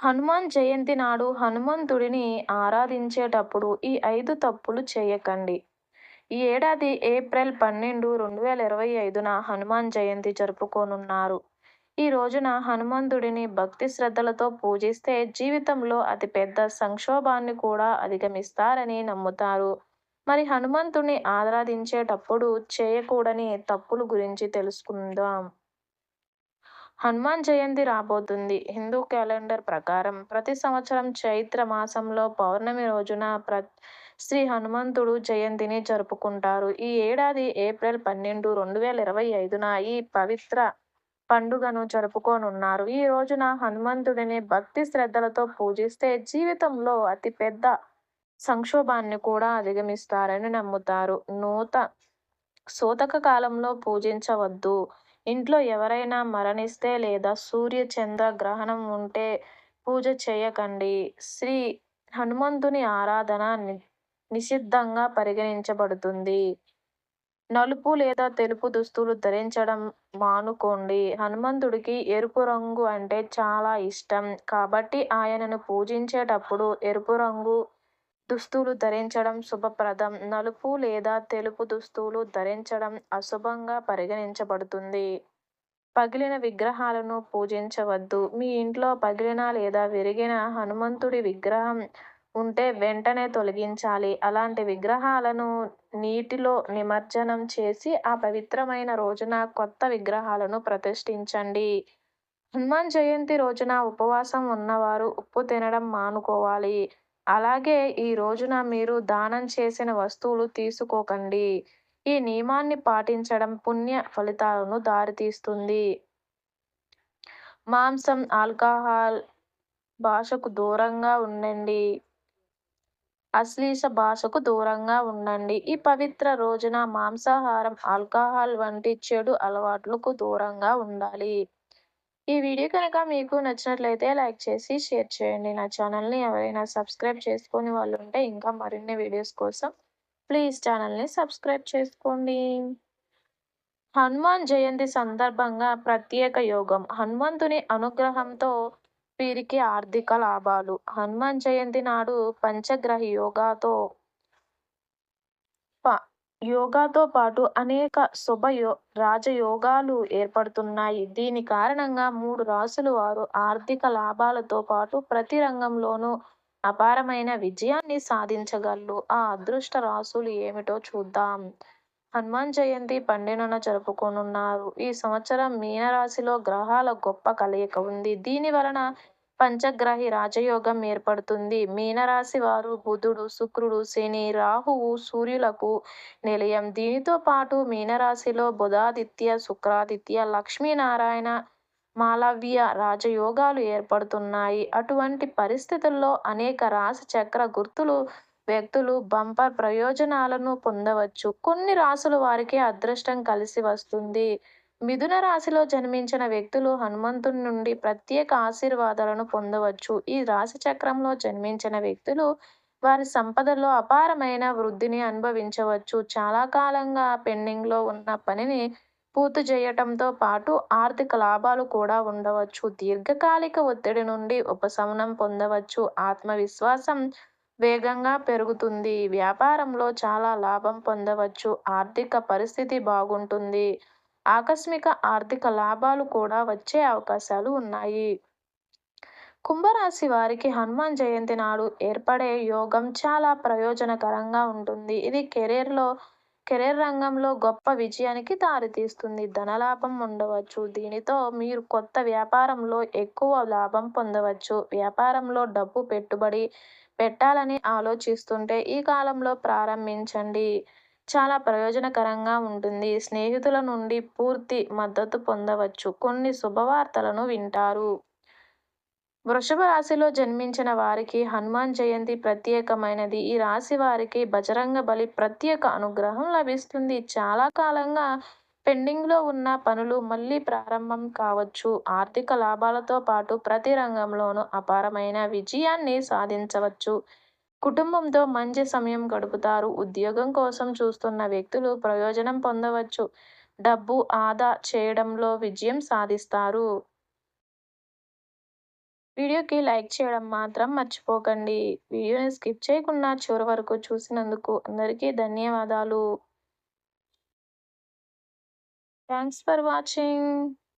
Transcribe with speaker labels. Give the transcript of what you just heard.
Speaker 1: హనుమాన్ జయంతి నాడు హనుమంతుడిని ఆరాధించేటప్పుడు ఈ ఐదు తప్పులు చేయకండి. ఈ ఏడాది ఏప్రిల్ పన్నెండు, రెండు వేల ఇరవై ఐదున హనుమాన్ జయంతి జరుపుకోనున్నారు. ఈ రోజున హనుమంతుడిని భక్తి శ్రద్ధలతో పూజిస్తే జీవితంలో అతి పెద్ద సంక్షోభాన్ని కూడా అధిగమిస్తారని నమ్ముతారు. మరి హనుమంతుడిని ఆరాధించేటప్పుడు చేయకూడని తప్పుల గురించి తెలుసుకుందాం. హనుమాన్ జయంతి రాబోతుంది హిందూ క్యాలెండర్ ప్రకారం ప్రతి సంవత్సరం చైత్ర మాసంలో పౌర్ణమి రోజున ప్ర శ్రీ హనుమంతుడు జయంతిని జరుపుకుంటారు. ఈ ఏడాది ఏప్రిల్ పన్నెండు, రెండు వేల ఇరవై ఐదున ఈ పవిత్ర పండుగను జరుపుకోనున్నారు. ఈ రోజున హనుమంతుడిని భక్తి శ్రద్ధలతో పూజిస్తే జీవితంలో అతి పెద్ద సంక్షోభాన్ని కూడా అధిగమిస్తారని నమ్ముతారు. నూత సూతక కాలంలో పూజించవద్దు ఇంట్లో ఎవరైనా మరణిస్తే లేదా సూర్య చంద్ర గ్రహణం ఉంటే పూజ చేయకండి. శ్రీ హనుమంతుని ఆరాధన నిషిద్ధంగా పరిగణించబడుతుంది. నలుపు లేదా తెలుపు దుస్తులు ధరించడం మానుకోండి. హనుమంతుడికి ఎరుపు రంగు అంటే చాలా ఇష్టం. కాబట్టి ఆయనను పూజించేటప్పుడు ఎరుపు రంగు దుస్తులు ధరించడం శుభప్రదం. నలుపు లేదా తెలుపు దుస్తులు ధరించడం అశుభంగా పరిగణించబడుతుంది. పగిలిన విగ్రహాలను పూజించవద్దు మీ ఇంట్లో పగిలిన లేదా విరిగిన హనుమంతుడి విగ్రహం ఉంటే వెంటనే తొలగించాలి. అలాంటి విగ్రహాలను నీటిలో నిమజ్జనం చేసి ఆ పవిత్రమైన రోజున కొత్త విగ్రహాలను ప్రతిష్ఠించండి. హనుమాన్ జయంతి రోజున ఉపవాసం ఉన్నవారు ఉప్పు తినడం మానుకోవాలి. అలాగే ఈ రోజున మీరు దానం చేసిన వస్తువులు తీసుకోకండి. ఈ నియమాన్ని పాటించడం పుణ్య ఫలితాలను దారితీస్తుంది. మాంసం, ఆల్కహాల్ భాషకు దూరంగా ఉండండి అశ్లీష భాషకు దూరంగా ఉండండి. ఈ పవిత్ర రోజున మాంసాహారం, ఆల్కహాల్ వంటి చెడు అలవాట్లకు దూరంగా ఉండాలి. ఈ వీడియో కనుక మీకు నచ్చినట్లయితే లైక్ చేసి షేర్ చేయండి. నా ఛానల్ని ఎవరైనా సబ్స్క్రైబ్ చేసుకునే వాళ్ళు ఉంటే ఇంకా మరిన్ని వీడియోస్ కోసం ప్లీజ్ ఛానల్ని సబ్స్క్రైబ్ చేసుకోండి. హనుమాన్ జయంతి సందర్భంగా ప్రత్యేక యోగం హనుమంతుని అనుగ్రహంతో వీరికి ఆర్థిక లాభాలు హనుమాన్ జయంతి నాడు పంచగ్రహ యోగాతో యోగాతో పాటు అనేక శుభ రాజయోగాలు ఏర్పడుతున్నాయి. దీని కారణంగా మూడు రాశుల వారు ఆర్థిక లాభాలతో పాటు ప్రతి రంగంలోనూ అపారమైన విజయాన్ని సాధించగలరు. ఆ అదృష్ట రాశులు ఏమిటో చూద్దాం. హనుమాన్ జయంతి పన్నెండున జరుపుకోనున్నారు. ఈ సంవత్సరం మీనరాశిలో గ్రహాల గొప్ప కలయిక ఉంది. దీని వలన పంచగ్రహి రాజయోగం ఏర్పడుతుంది. మీనరాశి వారు బుధుడు, శుక్రుడు, శని, రాహువు, సూర్యులకు నిలయం. దీనితో పాటు మీనరాశిలో బుధాదిత్య, శుక్రాదిత్య, లక్ష్మీనారాయణ, మాలవ్య రాజయోగాలు ఏర్పడుతున్నాయి. అటువంటి పరిస్థితుల్లో అనేక రాశి చక్ర గుర్తులు వ్యక్తులు బంపర్ ప్రయోజనాలను పొందవచ్చు. కొన్ని రాశుల వారికి అదృష్టం కలిసి వస్తుంది. మిథున రాశిలో జన్మించిన వ్యక్తులు హనుమంతుని నుండి ప్రత్యేక ఆశీర్వాదాలను పొందవచ్చు. ఈ రాశి చక్రంలో జన్మించిన వ్యక్తులు వారి సంపదలో అపారమైన వృద్ధిని అనుభవించవచ్చు. చాలా కాలంగా పెండింగ్లో ఉన్న పనిని పూర్తి చేయటంతో పాటు ఆర్థిక లాభాలు కూడా ఉండవచ్చు. దీర్ఘకాలిక ఒత్తిడి నుండి ఉపశమనం పొందవచ్చు. ఆత్మవిశ్వాసం వేగంగా పెరుగుతుంది. వ్యాపారంలో చాలా లాభం పొందవచ్చు. ఆర్థిక పరిస్థితి బాగుంటుంది. ఆకస్మిక ఆర్థిక లాభాలు కూడా వచ్చే అవకాశాలు ఉన్నాయి. కుంభరాశి వారికి హనుమాన్ జయంతి నాడు ఏర్పడే యోగం చాలా ప్రయోజనకరంగా ఉంటుంది. ఇది కెరీర్లో కెరీర్ రంగంలో గొప్ప విజయానికి దారితీస్తుంది. ధనలాభం ఉండవచ్చు. దీనితో మీరు కొత్త వ్యాపారంలో ఎక్కువ లాభం పొందవచ్చు. వ్యాపారంలో డబ్బు పెట్టుబడి పెట్టాలని ఆలోచిస్తుంటే ఈ కాలంలో ప్రారంభించండి. చాలా ప్రయోజనకరంగా ఉంటుంది. స్నేహితుల నుండి పూర్తి మద్దతు పొందవచ్చు. కొన్ని శుభవార్తలను వింటారు. వృషభ రాశిలో జన్మించిన వారికి హనుమాన్ జయంతి ప్రత్యేకమైనది. ఈ రాశి వారికి బజరంగ బలి ప్రత్యేక అనుగ్రహం లభిస్తుంది. చాలా కాలంగా పెండింగ్లో ఉన్న పనులు మళ్ళీ ప్రారంభం కావచ్చు. ఆర్థిక లాభాలతో పాటు ప్రతి రంగంలోనూ అపారమైన విజయాన్ని సాధించవచ్చు. కుటుంబంతో మంచి సమయం గడుపుతారు. ఉద్యోగం కోసం చూస్తున్న వ్యక్తులు ప్రయోజనం పొందవచ్చు. డబ్బు ఆదా చేయడంలో విజయం సాధిస్తారు. వీడియోకి లైక్ చేయడం మాత్రం మర్చిపోకండి వీడియోని స్కిప్ చేయకుండా చివరి వరకు చూసినందుకు అందరికీ ధన్యవాదాలు థ్యాంక్స్ ఫర్ వాచింగ్